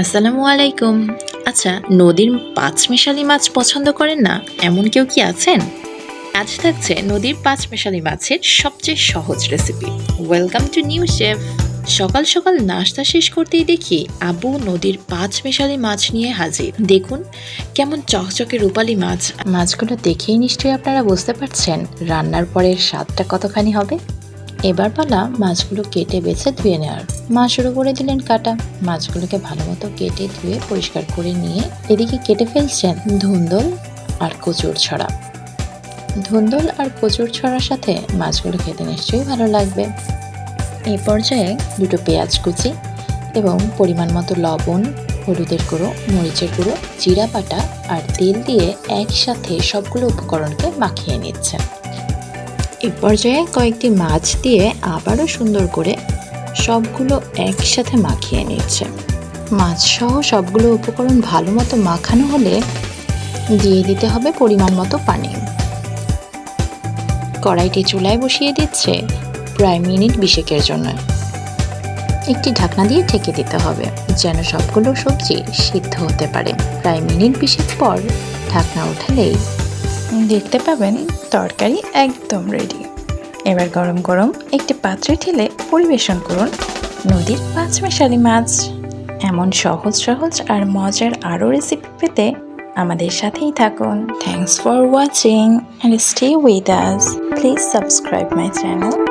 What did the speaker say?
আসসালামু আলাইকুম। আচ্ছা নদীর পাঁচমেশালি মাছ পছন্দ করেন না? এমন কেউ কি আছেন? আজ থাকছে নদীর পাঁচমেশালি মাছের সবচেয়ে সহজ recipe welcome to new chef সকাল সকাল নাস্তা শেষ করতেই দেখি আবু নদীর পাঁচ মেশালি মাছ নিয়ে হাজির। দেখুন, কেমন চকচকে রূপালি মাছ। মাছগুলো দেখেই নিশ্চয়ই আপনারা বুঝতে পারছেন রান্নার পরে স্বাদটা কতখানি হবে। এবার পালা মাছগুলো কেটে বেছে ধুয়ে নেওয়ার। মা শুরু করে দিলেন কাটা। মাছগুলোকে ভালো মতো কেটে ধুয়ে পরিষ্কার করে নিয়ে এদিকে কেটে ফেলছেন ধুন্দল আর কচুর ছড়া। ধুন্দল আর কচুর ছড়ার সাথে মাছগুলো খেতে নিশ্চয়ই ভালো লাগবে। এই পর্যায়ে দুটো পেঁয়াজ কুচি এবং পরিমাণ মতো লবণ, হলুদের গুঁড়ো, মরিচের গুঁড়ো, জিরা বাটা আর তেল দিয়ে একসাথে সবগুলো উপকরণকে মাখিয়ে নিচ্ছেন। এ পর্যায়ে কয়েকটি মাছ দিয়ে আবারও সুন্দর করে সবগুলো একসাথে মাখিয়ে নিচ্ছে। মাছ সহ সবগুলো উপকরণ ভালো মতো মাখানো হলে দিয়ে দিতে হবে পরিমাণ মতো পানি। কড়াইটি চুলায় বসিয়ে দিচ্ছে প্রায় মিনিট বিশেকের জন্য। একটি ঢাকনা দিয়ে ঢেকে দিতে হবে যেন সবগুলো সবজি সিদ্ধ হতে পারে। প্রায় মিনিট বিশেক পর ঢাকনা উঠালেই দেখতে পাবেন তরকারি একদম রেডি এবার গরম গরম একটি পাত্রে ঠেলে পরিবেশন করুন নদীর পাঁচমেশালি মাছ। এমন সহজ সহজ আর মজার আরও রেসিপি পেতে আমাদের সাথেই থাকুন। Thanks for watching and stay with us please subscribe my channel